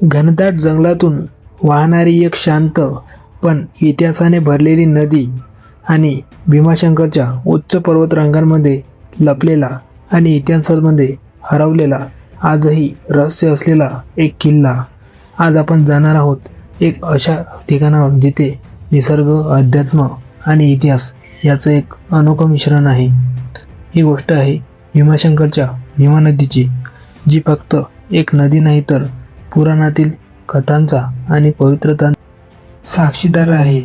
घनदाट जंगलातून वाहणारी एक शांत पण इतिहासाने भरलेली नदी आणि भीमाशंकरच्या उच्च पर्वतरांगांमध्ये लपलेला आणि इतिहासामध्ये हरवलेला आजही रहस्य असलेला एक किल्ला. आज आपण जाणार आहोत एक अशा ठिकाणावर जिथे निसर्ग अध्यात्म आणि इतिहास याचं एक अनोखं मिश्रण आहे. ही गोष्ट आहे भीमाशंकरच्या भीमा नदीची जी फक्त एक नदी नाही तर पुराणातील कथांचा आणि पवित्रता साक्षीदार आहे.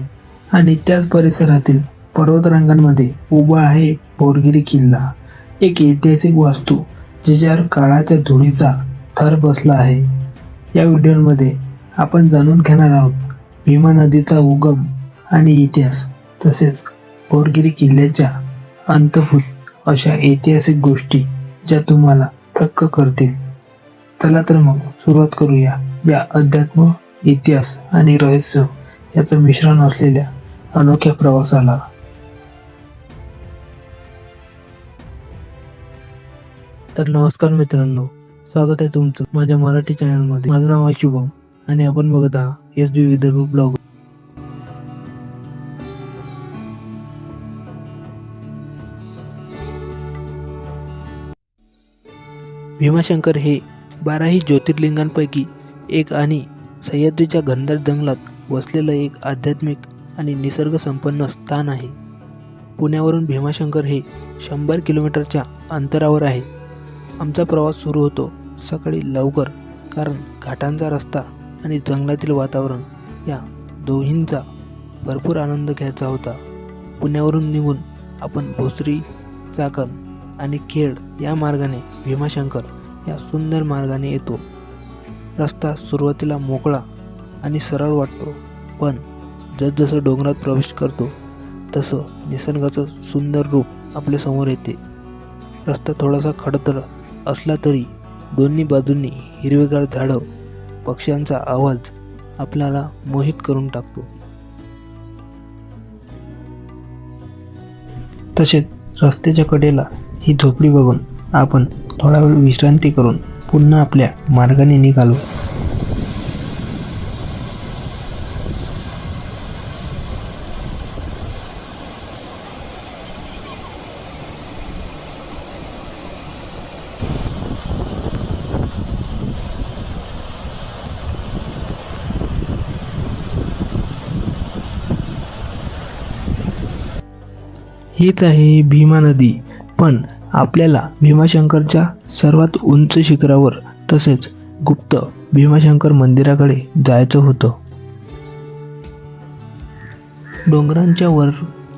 आणि त्याच परिसरातील पर्वतरांगांमध्ये उभा आहे बोरगिरी किल्ला. एक ऐतिहासिक वास्तू ज्याच्यावर काळाच्या धुळीचा थर बसला आहे. या व्हिडिओमध्ये आपण जाणून घेणार आहोत भीमा नदीचा उगम आणि इतिहास तसेच बोरगिरी किल्ल्याच्या अंतभूत अशा ऐतिहासिक गोष्टी ज्या तुम्हाला थक्क करतील. चला तर मग सुरुवात करूया. या अध्यात्म इतिहास आणि रहस्य याचं मिश्रण असलेल्या अनोख्या प्रवासाला. तर नमस्कार मित्रांनो स्वागत आहे तुमचं माझ्या मराठी चॅनलमध्ये. माझं नाव आहे शुभम आणि आपण बघत आहात S B Vidarbha blog. Bhimashankar हे बाराही ज्योतिर्लिंगांपैकी एक आणि सह्याद्रीच्या घनदाट जंगलात वसलेलं एक आध्यात्मिक आणि निसर्गसंपन्न स्थान आहे. पुण्यावरून भीमाशंकर हे शंभर किलोमीटरच्या अंतरावर आहे. आमचा प्रवास सुरू होतो सकाळी लवकर कारण घाटांचा रस्ता आणि जंगलातील वातावरण या दोहींचा भरपूर आनंद घ्यायचा होता. पुण्यावरून निघून आपण भोसरी चाकण आणि खेड या मार्गाने भीमाशंकर या सुंदर मार्गाने येतो. रस्ता सुरुवातीला मोकळा आणि सरळ वाटतो पण जसजसं डोंगरात प्रवेश करतो तसं निसर्गाचं सुंदर रूप आपल्यासमोर येते. रस्ता थोडासा खडतर असला तरी दोन्ही बाजूंनी हिरवेगार झाडं पक्ष्यांचा आवाज आपल्याला मोहित करून टाकतो. तसेच रस्त्याच्या कडेला ही झोपडी बघून आपण थोडा वेळ विश्रांती करून पुन्हा आपल्या मार्गाने निघालो. हीच आहे भीमा नदी पण आपल्याला भीमाशंकरच्या सर्वात उंच शिखरावर तसेच गुप्त भीमाशंकर मंदिराकडे जायचं होतं. डोंगरांच्या वर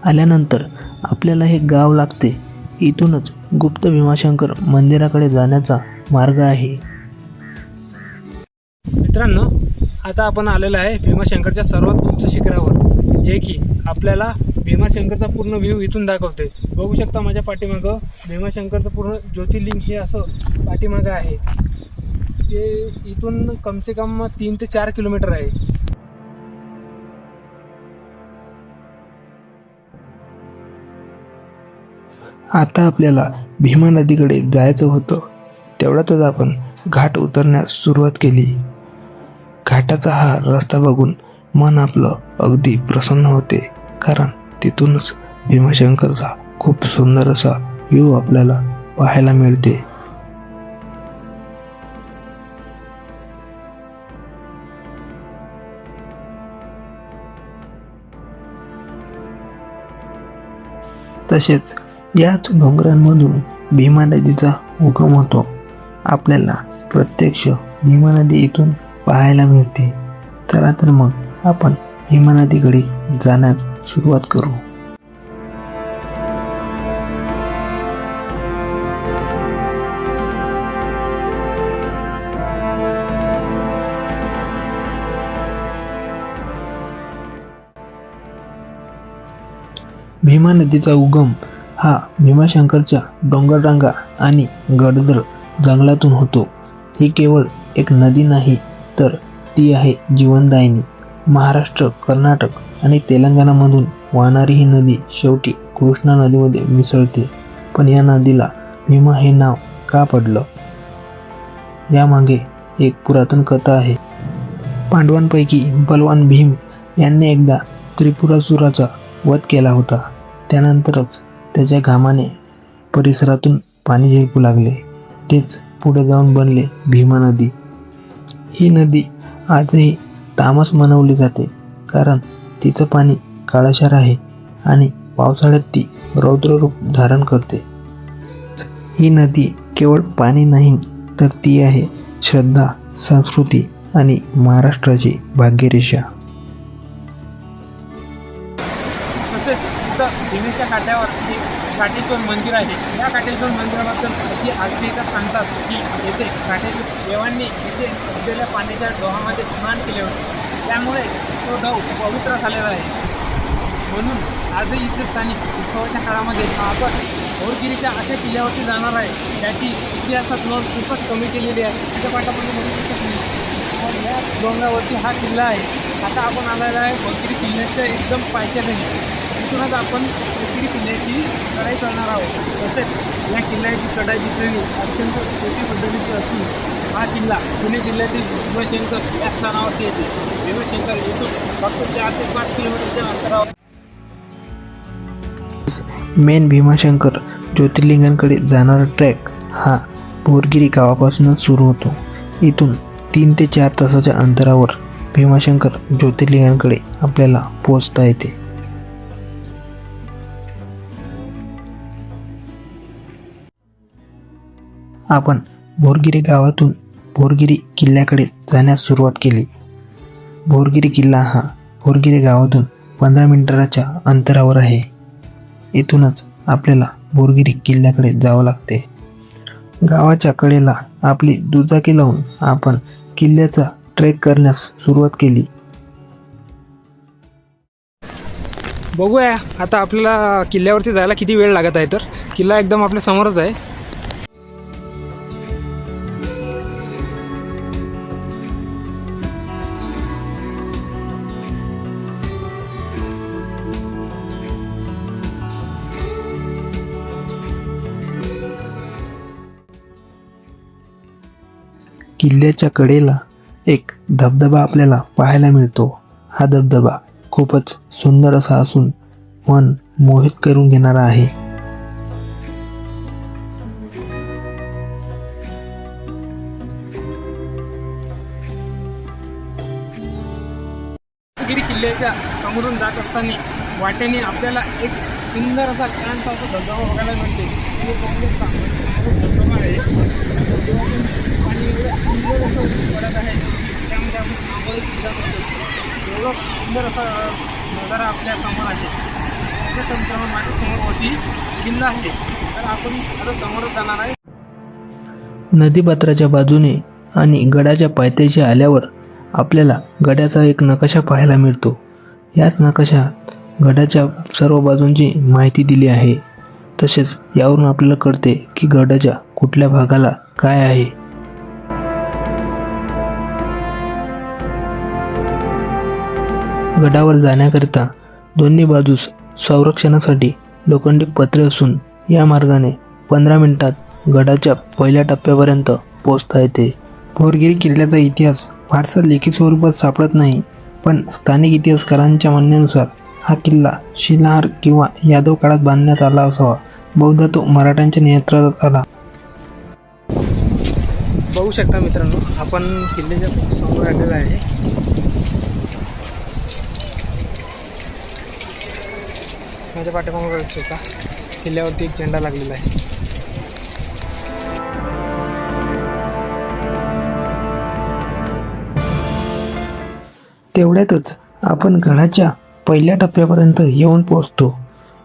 आल्यानंतर आपल्याला हे गाव लागते. इथूनच गुप्त भीमाशंकर मंदिराकडे जाण्याचा मार्ग आहे. मित्रांनो आता आपण आलेलो आहे भीमाशंकरच्या सर्वात उंच शिखरावर जे की आपल्याला भीमाशंकरचा पूर्ण व्ह्यू इथून दाखवते. बघू शकता माझ्या पाठीमागं भीमाशंकरचं पूर्ण ज्योतिर्लिंग हे असं पाठीमागं आहे. ते इथून कमसे कम तीन ते चार किलोमीटर आहे. आता आपल्याला भीमा नदीकडे जायचं होतं. तेवढ्यातच आपण घाट उतरण्यास सुरुवात केली. घाटाचा हा रस्ता बघून मन आपलं अगदी प्रसन्न होते. कारण तिथूनच भीमाशंकरचा खूप सुंदर असा व्ह्यू आपल्याला पाहायला मिळते. तसेच याच डोंगरांमधून भीमा नदीचा उगम होतो. आपल्याला प्रत्यक्ष भीमा नदी इथून पाहायला मिळते. चला तर मग आपण भीमा नदीकडे जाण्यात सुरुवात करू. भीमा नदीचा उगम हा भीमाशंकरच्या डोंगररांगा आणि गडदर जंगलातून होतो. ही केवळ एक नदी नाही तर ती आहे जीवनदायिनी. महाराष्ट्र कर्नाटक आणि तेलंगणामधून वाहणारी ही नदी शेवटी कृष्णा नदीमध्ये मिसळते. पण या नदीला भीमा हे नाव का पडलं? यामागे एक पुरातन कथा आहे. पांडवांपैकी बलवान भीम यांनी एकदा त्रिपुरासुराचा वध केला होता. त्यानंतरच त्याच्या घामाने परिसरातून पाणी झिरपू लागले. तेच पुढे जाऊन बनले भीमा नदी. ही नदी आजही तामस मनवली जाते. कारण तिचं पाणी काळाशार आहे आणि पावसाळ्यात ती रौद्ररूप धारण करते. ही नदी केवळ पाणी नाही तर ती आहे श्रद्धा संस्कृती आणि महाराष्ट्राची भाग्यरेषा. तसेच काठ्यावर काटेश्वर मंदिर आहे. या काटेश्वर मंदिराबद्दल अशी आख्यायिका सांगतात की येथे काटेश्वर देवांनी येथे असलेल्या पाण्याच्या डोहामध्ये स्नान केले होते. त्यामुळे तो डव पवित्र झालेला आहे. म्हणून आजही इथे स्थानिक उत्सवाच्या काळामध्ये आपण भोरगिरीच्या अशा किल्ल्यावरती जाणार आहे. त्याची इतिहासात नोंद खूपच कमी केलेली आहे. त्याच्या पाठामध्ये म्हणू शकत नाही या डोंगरावरती हा किल्ला आहे. आता आपण आलेला आहे भोरगिरी किल्ल्याच्या एकदम पायथ्याशी तिथूनच आपण घोरगिरी किल्ल्याची चढाई करणार आहोत. तसेच या किल्ल्याची चढाई दिसलेली अत्यंत सोपी पद्धतीची असून हा किल्ला पुणे जिल्ह्यातील भीमशंकर या स्थानावरती येते. भीमशंकर येथून फक्त चार ते पाच किलोमीटरच्या अंतरावर मेन भीमाशंकर ज्योतिर्लिंगांकडे जाणारा ट्रॅक हा बोरगिरी गावापासूनच सुरू होतो. इथून तीन ते चार तासाच्या अंतरावर भीमाशंकर ज्योतिर्लिंगांकडे आपल्याला पोहोचता येते. आपण भोरगिरी गावातून भोरगिरी किल्ल्याकडे जाण्यास सुरुवात केली. भोरगिरी किल्ला हा भोरगिरी गावातून पंधरा मिनिटाच्या अंतरावर आहे. इथूनच आपल्याला भोरगिरी किल्ल्याकडे जावं लागते. गावाच्या कडेला आपली दुचाकी लावून आपण किल्ल्याचा ट्रेक करण्यास सुरुवात केली. बघूया आता आपल्याला किल्ल्यावरती जायला किती वेळ लागत आहे तर? किल्ला एकदम आपल्या समोरच आहे. किल्ल्याच्या कडेला एक धबधबा आपल्याला पाहायला मिळतो. हा धबधबा खूपच सुंदर असा असून मन मोहित करून घेणारा आहे. किल्ल्याच्या समोरून जात असताना वाटेने आपल्याला एक सुंदर असा छानसा असा धबधबा बघायला मिळते तुम्ही एवढं सुंदर असा नजारा आपल्यासमोर आहे समोर होती किल्ला आहे तर आपण आता जाणार आहे नदीपात्राच्या बाजूने आणि गडाच्या पायथ्याशी आल्यावर आपल्याला गडाचा एक नकाशा पाहायला मिळतो. याच नकाशात गडाच्या सर्व बाजूंची माहिती दिली आहे. तसेच यावरून आपल्याला कळते की गडाच्या कुठल्या भागाला काय आहे. गडावर जाण्याकरिता दोन्ही बाजूस संरक्षणासाठी लोखंडी पत्रे असून या मार्गाने पंधरा मिनिटात गडाच्या पहिल्या टप्प्यापर्यंत पोहोचता येते. भोरगिरी किल्ल्याचा इतिहास फारसा लेखी स्वरूपात सापडत नाही पण स्थानिक इतिहासकारांच्या म्हणण्यानुसार हा किल्ला शिलाहार किंवा यादव काळात बांधण्यात आला असावा. बहुधा तो मराठ्यांच्या नियंत्रणात आला. बघू शकता मित्रांनो आपण किल्ल्याच्या खूप समोर आलेला आहे. माझ्या पाठीमागे बघू शकता किल्ल्यावरती एक झेंडा लागलेला आहे. तेवढ्यातच आपण गडाच्या पहिल्या टप्प्यापर्यंत येऊन पोहोचतो.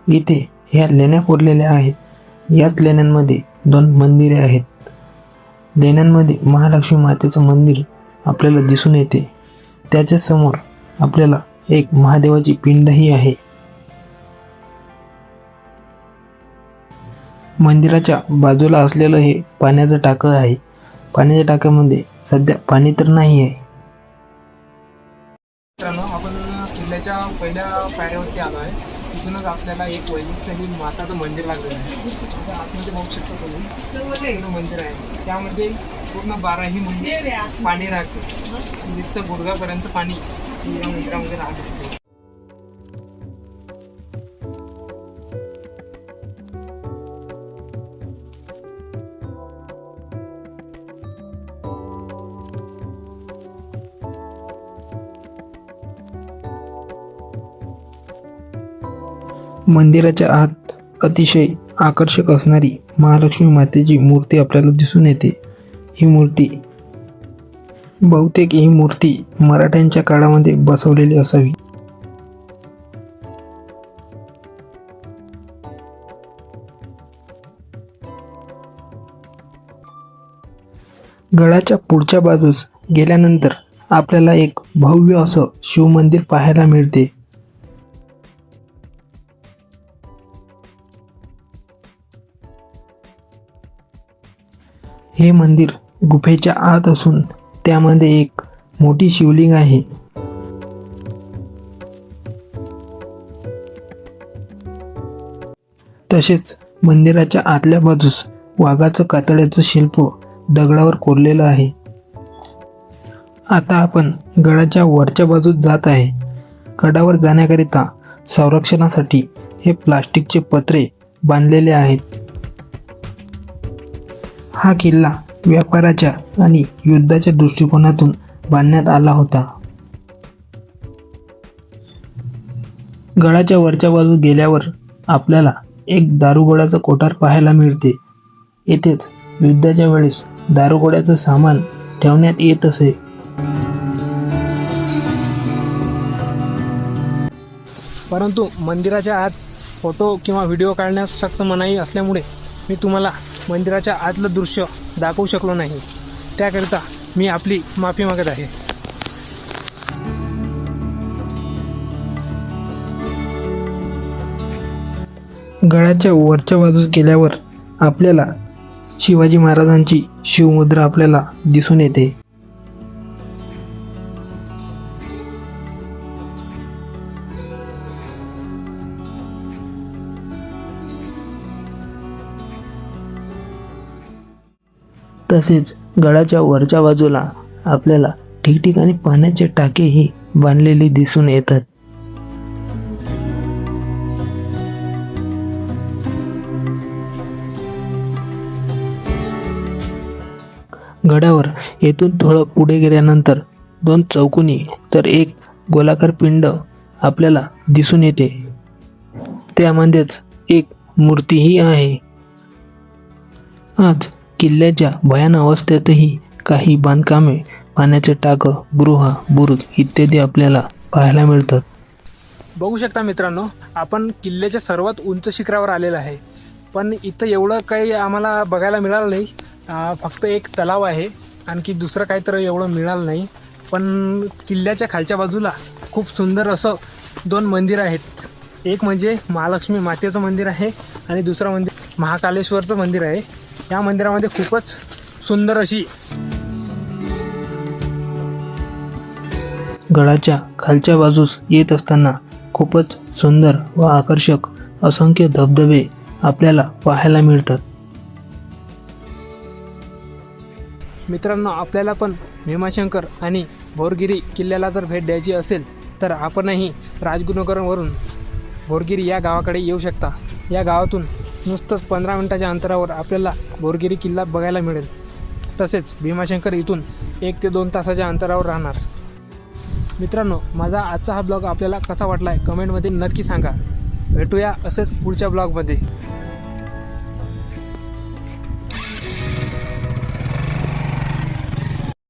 इथे ह्या लेण्या कोरलेल्या आहेत. याच लेण्यांमध्ये दोन मंदिरे आहेत. लेण्यांमध्ये महालक्ष्मी मातेचं मंदिर आपल्याला दिसून येते. त्याच्यासमोर आपल्याला एक महादेवाची पिंडही आहे. मंदिराच्या बाजूला असलेलं हे पाण्याचं टाकं आहे. पाण्याच्या टाक्यामध्ये सध्या पाणी तर नाही आहे. मित्रांनो आपण किल्ल्याच्या पहिल्या पायऱ्यावरती आलो आहे. तिथूनच आपल्याला एक वैदिकशाही माताचं मंदिर लागलेलं आहे. आतमध्ये बघू शकता तुम्ही. एवढं मंदिर आहे. त्यामध्ये पूर्ण बाराही मंदिर पाणी राहते. तिथं गुडघापर्यंत पाणी या मंदिरामध्ये राहते. मंदिराच्या आत अतिशय आकर्षक असणारी महालक्ष्मी मातेची मूर्ती आपल्याला दिसून येते. ही मूर्ती बहुतेक ही मूर्ती मराठ्यांच्या काळामध्ये बसवलेली असावी. गडाच्या पुढच्या बाजूस गेल्यानंतर आपल्याला एक भव्य असं शिवमंदिर पाहायला मिळते. हे मंदिर गुफेच्या आत असून त्यामध्ये एक मोठी शिवलिंग आहे. तसेच मंदिराच्या आतल्या बाजूस वाघाचं कातड्याचं शिल्प दगडावर कोरलेलं आहे. आता आपण गडाच्या वरच्या बाजूस जात आहे. गडावर जाण्याकरिता संरक्षणासाठी हे प्लास्टिकचे पत्रे बांधलेले आहेत. हा किल्ला व्यापाराच्या आणि युद्धाच्या दृष्टिकोनातून बांधण्यात आला होता. गडाच्या वरच्या बाजू गेल्यावर आपल्याला एक दारुगोळ्याचं कोठार पाहायला मिळते. येथेच युद्धाच्या वेळेस दारुगोळ्याचं सामान ठेवण्यात येत असे. परंतु मंदिराच्या आत फोटो किंवा व्हिडिओ काढण्यास सक्त मनाई असल्यामुळे मी तुम्हाला मंदिराच्या आतलं दृश्य दाखवू शकलो नाही. त्याकरिता मी आपली माफी मागत आहे. गडाच्या वरच्या बाजूस गेल्यावर आपल्याला शिवाजी महाराजांची शिवमुद्रा आपल्याला दिसून येते. तसेच गडाच्या वरच्या बाजूला आपल्याला ठिकठिकाणी पाण्याचे टाकेही बांधलेले दिसून येतात. गडावर येथून थोडं पुढे गेल्यानंतर दोन चौकोनी तर एक गोलाकार पिंड आपल्याला दिसून येते. त्यामध्येच एक मूर्तीही आहे. आज किल्ल्याच्या भयान अवस्थेतही काही बांधकामे पाण्याचे टाकं गृह बुरुज इत्यादी आपल्याला पाहायला मिळतात. बघू शकता मित्रांनो आपण किल्ल्याच्या सर्वात उंच शिखरावर आलेलं आहे. पण इथं एवढं काही आम्हाला बघायला मिळालं नाही. फक्त एक तलाव आहे. आणखी दुसरं काही तर एवढं मिळालं नाही. पण किल्ल्याच्या खालच्या बाजूला खूप सुंदर असं दोन मंदिर आहेत. एक म्हणजे महालक्ष्मी मातेचं मंदिर आहे आणि दुसरं मंदिर महाकालेश्वरचं मंदिर आहे. या मंदिरामध्ये खूपच सुंदर अशी गडाच्या खालच्या बाजूस येत असताना खूपच सुंदर व आकर्षक असंख्य धबधबे आपल्याला पाहायला मिळतात. मित्रांनो आपल्याला पण भीमाशंकर आणि भोरगिरी किल्ल्याला जर भेट द्यायची असेल तर आपणही राजगुरुनगरवरून भोरगिरी या गावाकडे येऊ शकता. या गावातून नुसतंच पंधरा मिनिटाच्या अंतरावर आपल्याला बोरगिरी किल्ला बघायला मिळेल. तसेच भीमाशंकर इथून एक ते दोन तासाच्या अंतरावर राहणार. मित्रांनो माझा आजचा हा ब्लॉग आपल्याला कसा वाटला आहे कमेंटमध्ये नक्की सांगा. भेटूया असेच पुढच्या ब्लॉगमध्ये.